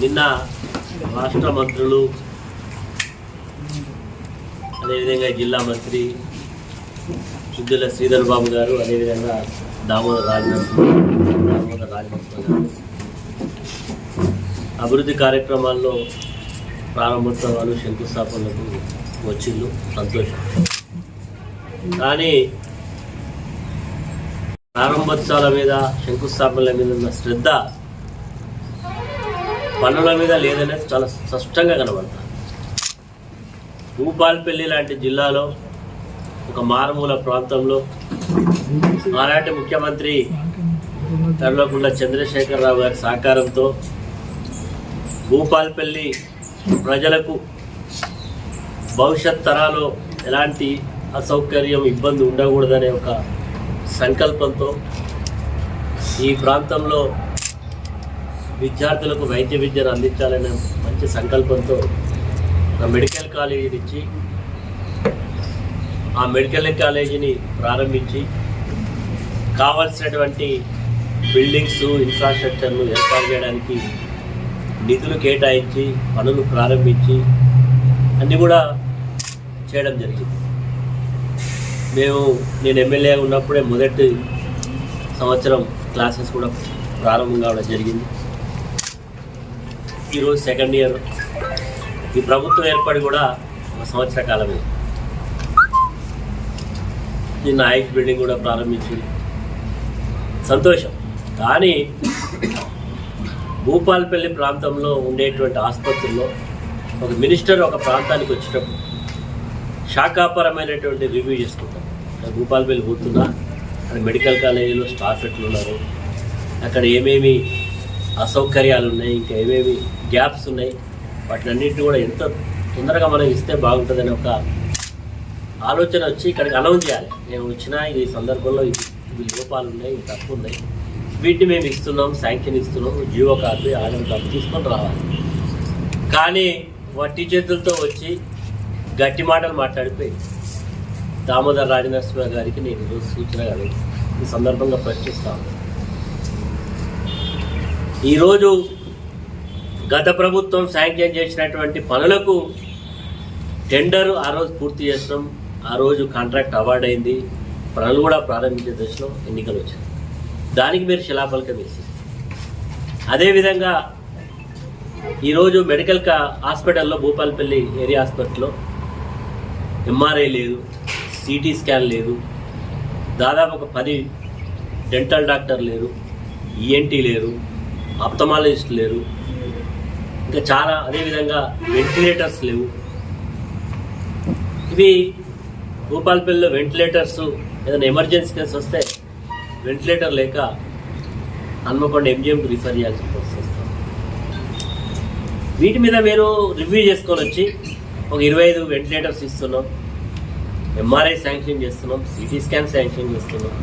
నిన్న రాష్ట్ర మంత్రులు అదేవిధంగా జిల్లా మంత్రి సుద్దుల శ్రీధర్ బాబు గారు అదేవిధంగా దామోద రాజనరసింహ దామోదర్ రాజనరసింహ గారు. అభివృద్ధి కార్యక్రమాల్లో ప్రారంభోత్సవాలు శంకుస్థాపనలకు వచ్చిండు సంతోషం. కానీ ప్రారంభోత్సవాల మీద శంకుస్థాపనల మీద ఉన్న శ్రద్ధ పనుల మీద లేదనేది చాలా స్పష్టంగా కనబడతాను భూపాల్పల్లి లాంటి జిల్లాలో ఒక మారుమూల ప్రాంతంలో ఆనాటి ముఖ్యమంత్రి తర్లకుండ చంద్రశేఖరరావు గారి సహకారంతో భూపాల్పల్లి ప్రజలకు భవిష్యత్ తరాలు ఎలాంటి అసౌకర్యం ఇబ్బంది ఉండకూడదనే ఒక సంకల్పంతో ఈ ప్రాంతంలో విద్యార్థులకు వైద్య విద్యను అందించాలనే మంచి సంకల్పంతో ఒక మెడికల్ కాలేజీని ఇచ్చి ఆ మెడికల్ కాలేజీని ప్రారంభించి కావాల్సినటువంటి బిల్డింగ్స్ ఇన్ఫ్రాస్ట్రక్చర్ను ఏర్పాటు చేయడానికి నిధులు కేటాయించి పనులు ప్రారంభించి అన్నీ కూడా చేయడం జరిగింది. మేము నేను ఎమ్మెల్యే ఉన్నప్పుడే మొదటి సంవత్సరం క్లాసెస్ కూడా ప్రారంభం కావడం జరిగింది. ఈరోజు సెకండ్ ఇయర్ ఈ ప్రభుత్వం ఏర్పడి కూడా ఒక సంవత్సర కాలమే. నిన్న నాయక్ బిల్డింగ్ కూడా ప్రారంభించింది సంతోషం. కానీ భూపాల్పల్లి ప్రాంతంలో ఉండేటువంటి ఆసుపత్రుల్లో ఒక మినిస్టర్ ఒక ప్రాంతానికి వచ్చేటప్పుడు శాఖాపరమైనటువంటి రివ్యూ చేసుకుంటాం. భూపాల్పల్లి పోతున్నా అక్కడ మెడికల్ కాలేజీలో స్టాఫ్ ఎట్లున్నారు అక్కడ ఏమేమి అసౌకర్యాలు ఉన్నాయి ఇంకా ఏమేమి గ్యాప్స్ ఉన్నాయి వాటినన్నింటినీ కూడా ఎంత తొందరగా మనం ఇస్తే బాగుంటుందని ఒక ఆలోచన వచ్చి ఇక్కడికి అనౌన్స్ చేయాలి. నేను వచ్చిన ఈ సందర్భంలో ఇవి లోపాలు ఉన్నాయి ఇవి తప్పు ఉన్నాయి వీటిని మేము ఇస్తున్నాం శాంక్షన్ ఇస్తున్నాం జీవో కార్డు ఆధార్ కార్డు తీసుకొని రావాలి. కానీ వట్టి చేతులతో వచ్చి గట్టి మాటలు మాట్లాడిపోయి దామోదర్ రాజనరసింహ గారికి నేను ఈరోజు సూచన గారు ఈ సందర్భంగా ప్రశ్నిస్తాను ఈరోజు గత ప్రభుత్వం శాంక్షన్ చేసినటువంటి పనులకు టెండర్ ఆ రోజు పూర్తి చేసినాం ఆ రోజు కాంట్రాక్ట్ అవార్డ్ అయింది. పనులు కూడా ప్రారంభించే దశలో ఎన్నికలు వచ్చాయి. దానికి మీరు శిలాఫలకం వేసి అదేవిధంగా ఈరోజు మెడికల్ కా హాస్పిటల్లో భూపాలపల్లి ఏరియా హాస్పిటల్లో ఎంఆర్ఐ లేదు సిటీ స్కాన్ లేదు దాదాపు ఒక పది డెంటల్ డాక్టర్ లేరు ఈఎన్టీ లేరు ఆప్తమాలజిస్ట్ లేరు. ఇంకా చాలా అదేవిధంగా వెంటిలేటర్స్ లేవు. ఇవి భూపాలపల్లిలో వెంటిలేటర్స్ ఏదైనా ఎమర్జెన్సీ కేసు వస్తే వెంటిలేటర్ లేక హన్మకొండ ఎంజిఎంకి రిఫర్ చేయాల్సి వస్తుంది. వీటి మీద మీరు రివ్యూ చేసుకొని వచ్చి ఒక ఇరవై ఐదు వెంటిలేటర్స్ ఇస్తున్నాం. ఎంఆర్ఐ శాంక్షన్ చేస్తున్నాం. సిటీ స్కాన్ శాంక్షన్ చేస్తున్నాం.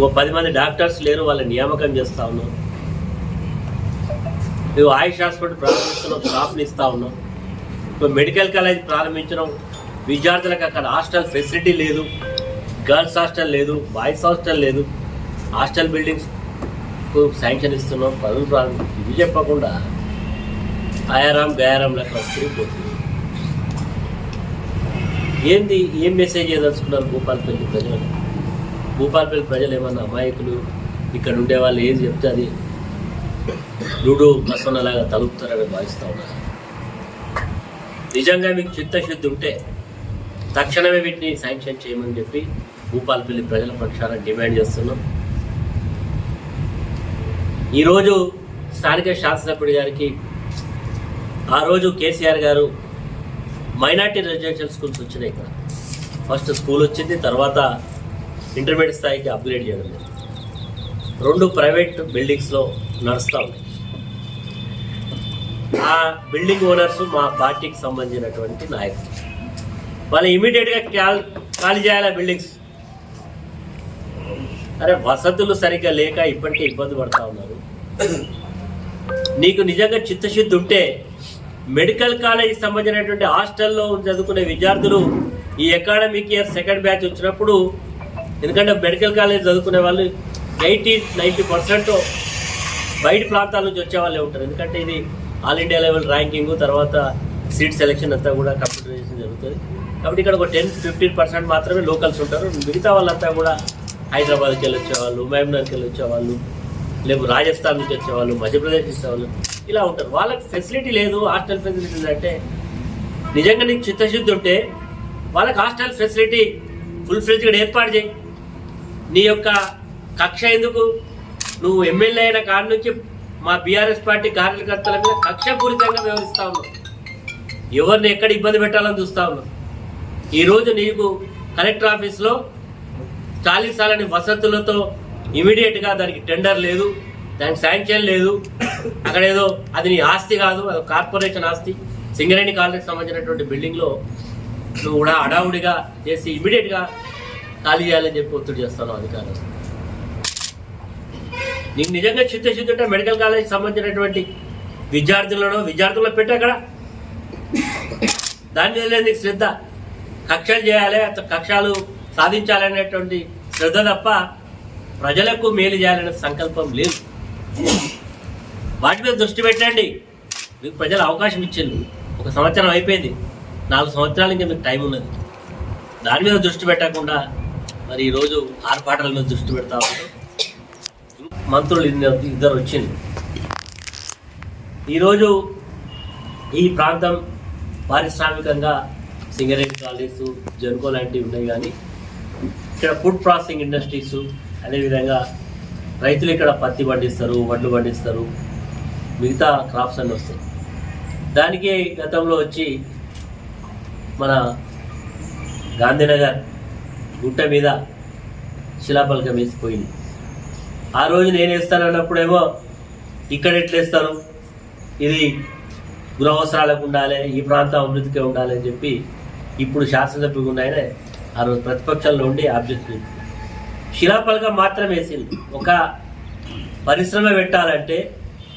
ఓ పది మంది డాక్టర్స్ లేరు. వాళ్ళ నియామకం చేస్తా ఉన్నాం. మేము ఆయుష్ హాస్పిటల్ ప్రారంభిస్తున్నాం స్టాఫ్ని ఇస్తా ఉన్నాం ఇప్పుడు మెడికల్ కాలేజ్ ప్రారంభించడం విద్యార్థులకు అక్కడ హాస్టల్ ఫెసిలిటీ లేదు గర్ల్స్ హాస్టల్ లేదు బాయ్స్ హాస్టల్ లేదు. హాస్టల్ బిల్డింగ్స్ శాంక్షన్ ఇస్తున్నాం పదవులు ప్రారంభం ఇవి చెప్పకుండా ఆయారాం గయారాం లెక్క వస్తుంది పోతుంది. ఏంది ఏం మెసేజ్ చేయదలుచుకున్నారు భూపాలపల్లి ప్రజలు? భూపాలపల్లి ప్రజలు ఏమన్నా అమాయకులు? ఇక్కడ ఉండే వాళ్ళు ఏది చెప్తే అది లూడో ప్రసన్నలాగా తలుపుతారని భావిస్తూ ఉన్నారు నిజంగా మీకు చిత్తశుద్ధి ఉంటే తక్షణమే వీటిని శాంక్షన్ చేయమని చెప్పి భూపాలపల్లి ప్రజల పక్షాన డిమాండ్ చేస్తున్నాం. ఈరోజు స్థానిక శాసనసభ్యుడి గారికి ఆ రోజు కేసీఆర్ గారు మైనార్టీ రెసిడెన్షియల్ స్కూల్స్ వచ్చినాయి ఇక్కడ. ఫస్ట్ స్కూల్ వచ్చింది తర్వాత ఇంటర్మీడియట్ స్థాయికి అప్గ్రేడ్ చేయడం జరిగింది. రెండు ప్రైవేట్ బిల్డింగ్స్లో నడుస్తూ ఉన్నాయి. ఆ బిల్డింగ్ ఓనర్స్ మా పార్టీకి సంబంధించినటువంటి నాయకులు. వాళ్ళు ఇమీడియట్గా క్యాల్ ఖాళీ చేయాలి బిల్డింగ్స్ అరే వసతులు సరిగ్గా లేక ఇప్పటికే ఇబ్బంది పడతా ఉన్నారు. నీకు నిజంగా చిత్తశుద్ధి ఉంటే మెడికల్ కాలేజీకి సంబంధించినటువంటి హాస్టల్లో చదువుకునే విద్యార్థులు ఈ అకాడమిక్ ఇయర్ సెకండ్ బ్యాచ్ వచ్చినప్పుడు ఎందుకంటే మెడికల్ కాలేజ్ చదువుకునే వాళ్ళు ఎయిటీ నైంటీ పర్సెంట్ బయట ప్రాంతాల నుంచి వచ్చే వాళ్ళే ఉంటారు. ఎందుకంటే ఇది ఆల్ ఇండియా లెవెల్ ర్యాంకింగ్ తర్వాత సీట్ సెలెక్షన్ అంతా కూడా కంప్యూటరైజేషన్ జరుగుతుంది. కాబట్టి ఇక్కడ ఒక టెన్ ఫిఫ్టీన్ పర్సెంట్ మాత్రమే లోకల్స్ ఉంటారు. మిగతా వాళ్ళంతా కూడా హైదరాబాద్కి వెళ్ళి వచ్చేవాళ్ళు మహబూబ్నగర్కి వెళ్ళి వచ్చేవాళ్ళు లేకపోతే రాజస్థాన్ నుంచి వచ్చేవాళ్ళు మధ్యప్రదేశ్ వచ్చేవాళ్ళు ఇలా ఉంటారు. వాళ్ళకి ఫెసిలిటీ లేదు హాస్టల్ ఫెసిలిటీ అంటే నిజంగా నీకు చిత్తశుద్ధి ఉంటే వాళ్ళకి హాస్టల్ ఫెసిలిటీ ఫుల్ ఫ్లెజ్గా ఏర్పాటు చేయి. నీ యొక్క కక్ష ఎందుకు? నువ్వు ఎమ్మెల్యే అయిన కాడి నుంచి మా బీఆర్ఎస్ పార్టీ కార్యకర్తల మీద కక్షపూరితంగా వ్యవహరిస్తా ఉన్నావు. ఎవరిని ఎక్కడ ఇబ్బంది పెట్టాలని చూస్తా ఉన్నావు? ఈరోజు నీకు కలెక్టర్ ఆఫీస్లో చాలీసాలని వసతులతో ఇమీడియట్గా దానికి టెండర్ లేదు దానికి శాంక్షన్ లేదు. అక్కడ ఏదో అది నీ ఆస్తి కాదు అది కార్పొరేషన్ ఆస్తి. సింగరేణి కాలనీకి సంబంధించినటువంటి బిల్డింగ్లో నువ్వు కూడా అడావుడిగా చేసి ఇమీడియట్గా ఖాళీ చేయాలని చెప్పి ఒత్తిడి చేస్తాను అధికారులు. నీకు నిజంగా చిత్తశుద్ధి ఉంటే మెడికల్ కాలేజీకి సంబంధించినటువంటి విద్యార్థులను విద్యార్థులను పెట్టి అక్కడ. దాని మీద నీకు శ్రద్ధ. కక్షలు చేయాలి అత- కక్షలు సాధించాలనేటువంటి శ్రద్ధ తప్ప ప్రజలకు మేలు చేయాలనే సంకల్పం లేదు. వాటి మీద దృష్టి పెట్టండి. మీకు ప్రజలు అవకాశం ఇచ్చింది ఒక సంవత్సరం అయిపోయింది. నాలుగు సంవత్సరాలు ఇంకా మీకు టైం ఉన్నది. దాని మీద దృష్టి పెట్టకుండా మరి ఈరోజు ఆర్పాటల మీద దృష్టి పెడతా ఉంటాం మంత్రులు ఇద్దరు ఇద్దరు వచ్చింది ఈరోజు ఈ ప్రాంతం పారిశ్రామికంగా సింగరేణి కాలేజ్ జనుకో లాంటివి ఉన్నాయి కానీ ఇక్కడ ఫుడ్ ప్రాసెసింగ్ ఇండస్ట్రీస్ అదేవిధంగా రైతులు ఇక్కడ పత్తి పండిస్తారు వడ్లు పండిస్తారు మిగతా క్రాప్స్ అన్నీ వస్తాయి. దానికి గతంలో వచ్చి మన గాంధీనగర్ గుట్ట మీద శిలాపలకం వేసిపోయింది. ఆ రోజు నేను వేస్తానన్నప్పుడేమో ఇక్కడ ఎట్లా వేస్తారు ఇది గృహవసరాలకు ఉండాలి ఈ ప్రాంతం అభివృద్ధికి ఉండాలి అని చెప్పి ఇప్పుడు శాసనసభ్యులు ఉన్నాయనే ఆ రోజు ప్రతిపక్షంలో ఉండి ఆబ్జెక్ట్ చేసింది మాత్రం వేసింది. ఒక పరిశ్రమ పెట్టాలంటే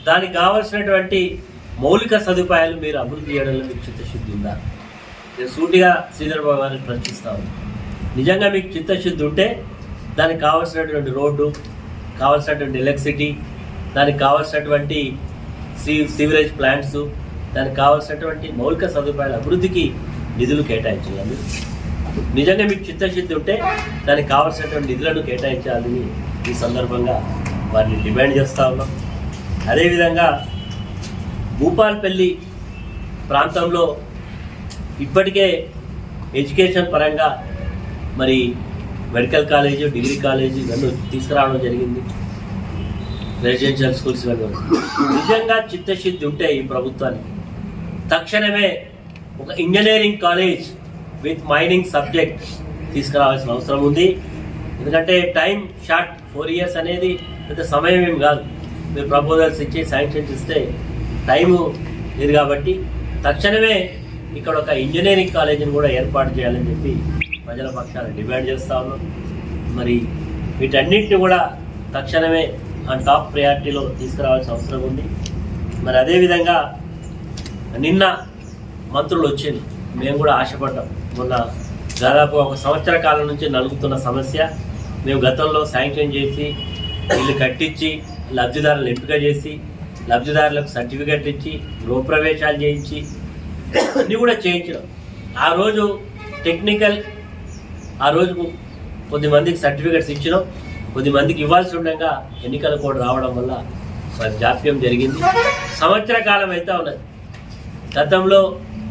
దానికి కావలసినటువంటి మౌలిక సదుపాయాలు మీరు అభివృద్ధి చేయడంలో మీకు చిత్తశుద్ధి ఉందా? నేను సూటిగా శ్రీధర్ బాబు గారిని ప్రశ్నిస్తాను నిజంగా మీకు చిత్తశుద్ధి ఉంటే దానికి కావాల్సినటువంటి రోడ్డు కావాల్సినటువంటి ఎలక్ట్రిసిటీ దానికి కావాల్సినటువంటి సీ సీవరేజ్ ప్లాంట్స్ దానికి కావాల్సినటువంటి మౌలిక సదుపాయాల అభివృద్ధికి నిధులు కేటాయించాలి. నిజంగా మీకు చిత్తశుద్ధి ఉంటే దానికి కావాల్సినటువంటి నిధులను కేటాయించాలని ఈ సందర్భంగా వారిని డిమాండ్ చేస్తా ఉన్నాం. అదేవిధంగా భూపాల్పల్లి ప్రాంతంలో ఇప్పటికే ఎడ్యుకేషన్ పరంగా మరి మెడికల్ కాలేజ్ డిగ్రీ కాలేజ్ ఇవన్నీ తీసుకురావడం జరిగింది. రెసిడెన్షియల్ స్కూల్స్ ఇవన్నీ నిజంగా చిత్తశుద్ధి ఉంటే ఈ ప్రభుత్వానికి. తక్షణమే ఒక engineering college with mining subject తీసుకురావాల్సిన అవసరం ఉంది. ఎందుకంటే టైం షార్ట్ ఫోర్ ఇయర్స్ అనేది పెద్ద సమయం ఏం కాదు. మీరు ప్రపోజల్స్ ఇచ్చి శాంక్షన్స్ ఇస్తే టైము లేదు కాబట్టి తక్షణమే ఇక్కడ ఒక ఇంజనీరింగ్ కాలేజీని కూడా ఏర్పాటు చేయాలని చెప్పి ప్రజల పక్షాన డిమాండ్ చేస్తా ఉన్నాం. మరి వీటన్నిటిని కూడా తక్షణమే ఆ టాప్ ప్రయారిటీలో తీసుకురావాల్సిన అవసరం ఉంది. మరి అదేవిధంగా నిన్న మంత్రులు వచ్చింది మేము కూడా ఆశపడ్డాం. మొన్న దాదాపు ఒక సంవత్సర కాలం నుంచి నలుగుతున్న సమస్య. మేము గతంలో శాంక్షన్ చేసి ఇల్లు కట్టించి లబ్ధిదారులను ఎంపిక చేసి లబ్ధిదారులకు సర్టిఫికెట్ ఇచ్చి గృహప్రవేశాలు చేయించి అన్నీ కూడా చేయించడం ఆ రోజు టెక్నికల్ ఆ రోజు కొద్ది మందికి సర్టిఫికెట్స్ ఇచ్చినాం. కొద్ది మందికి ఇవ్వాల్సి ఉండగా ఎన్నికల కోడ్ రావడం వల్ల మరి జాప్యం జరిగింది. సంవత్సర కాలం అయితే ఉన్నది? గతంలో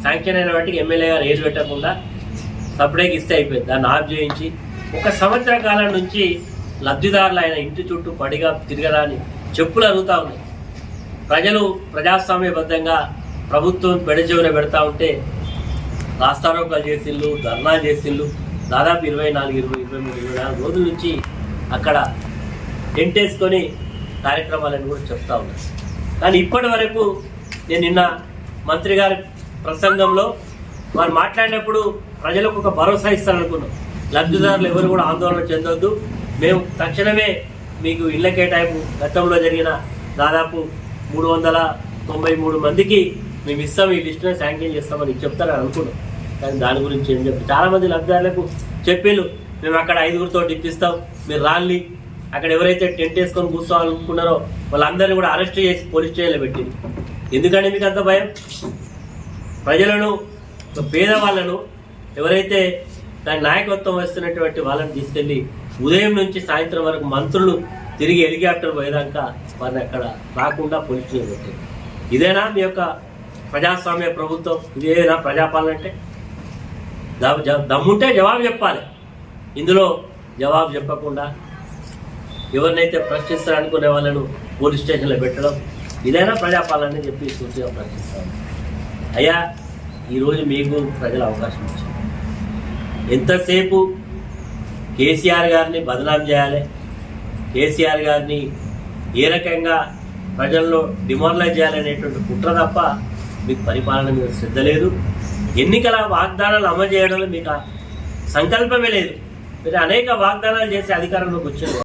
శాంక్షన్ అయిన వాటికి ఎమ్మెల్యే గారు ఏది పెట్టకుండా సపరేట్ ఇస్తే అయిపోయింది. దాన్ని ఆఫ్ చేయించి ఒక సంవత్సర కాలం నుంచి లబ్ధిదారులు ఆయన ఇంటి చుట్టూ పడిగా తిరగరాని చెప్పులు అరుగుతూ ఉన్నాయి. ప్రజలు ప్రజాస్వామ్యబద్ధంగా ప్రభుత్వం పెడచెవిన పెడతా ఉంటే రాస్తారోకాలు చేసిళ్ళు ధర్నా చేసిళ్ళు దాదాపు ఇరవై నాలుగు ఇరవై ఇరవై మూడు ఇరవై నాలుగు రోజుల నుంచి అక్కడ టెంట్ కార్యక్రమాలను కూడా చెప్తా ఉన్నారు. కానీ ఇప్పటి వరకు నేను నిన్న మంత్రి గారి ప్రసంగంలో వారు మాట్లాడినప్పుడు ప్రజలకు ఒక భరోసా ఇస్తారనుకున్నాం లబ్ధిదారులు ఎవరు కూడా ఆందోళన చెందొద్దు. మేము తక్షణమే మీకు ఇళ్ళ కేటాయింపు గతంలో జరిగిన దాదాపు మూడు వందల తొంభై మూడు మందికి మేము ఇస్తాం ఈ లిస్టులో శాంక్షన్ చేస్తామని చెప్తారని అనుకున్నాం. కానీ దాని గురించి ఏం చెప్పి చాలా మంది లబ్ధిదారులకు చెప్పిళ్ళు మేము అక్కడ ఐదుగురితో ఇప్పిస్తాం మీరు రాళ్ళి అక్కడ ఎవరైతే టెంట్ వేసుకొని కూర్చోవాలనుకున్నారో వాళ్ళందరినీ కూడా అరెస్ట్ చేసి పోలీస్ స్టేషన్లో పెట్టింది. ఎందుకంటే మీకు అంత భయం? ప్రజలను పేదవాళ్ళను ఎవరైతే దాని నాయకత్వం వస్తున్నటువంటి వాళ్ళని తీసుకెళ్ళి ఉదయం నుంచి సాయంత్రం వరకు మంత్రులు తిరిగి హెలికాప్టర్ పోయేదాక వారిని అక్కడ రాకుండా పోలీస్ స్టేషన్ పెట్టింది. ఇదేనా మీ యొక్క ప్రజాస్వామ్య ప్రభుత్వం? ఇదేనా ప్రజాపాలన అంటే? దమ్ముంటే జవాబు చెప్పాలి. ఇందులో జవాబు చెప్పకుండా ఎవరినైతే ప్రశ్నిస్తారనుకునే వాళ్ళను పోలీస్ స్టేషన్లో పెట్టడం ఇదైనా ప్రజాపాలన చెప్పి సూచిగా ప్రశ్నిస్తాను అయ్యా ఈరోజు మీకు ప్రజల అవకాశం ఇచ్చింది ఎంతసేపు కేసీఆర్ గారిని బదనాం చేయాలి? కేసీఆర్ గారిని ఏ రకంగా ప్రజల్లో డిమారలైజ్ చేయాలనేటువంటి కుట్ర తప్ప మీకు పరిపాలన మీద శ్రద్ధ లేదు. ఎన్నికల వాగ్దానాలు అమలు చేయడంలో మీకు సంకల్పమే లేదు. మీరు అనేక వాగ్దానాలు చేసి అధికారంలోకి వచ్చారు.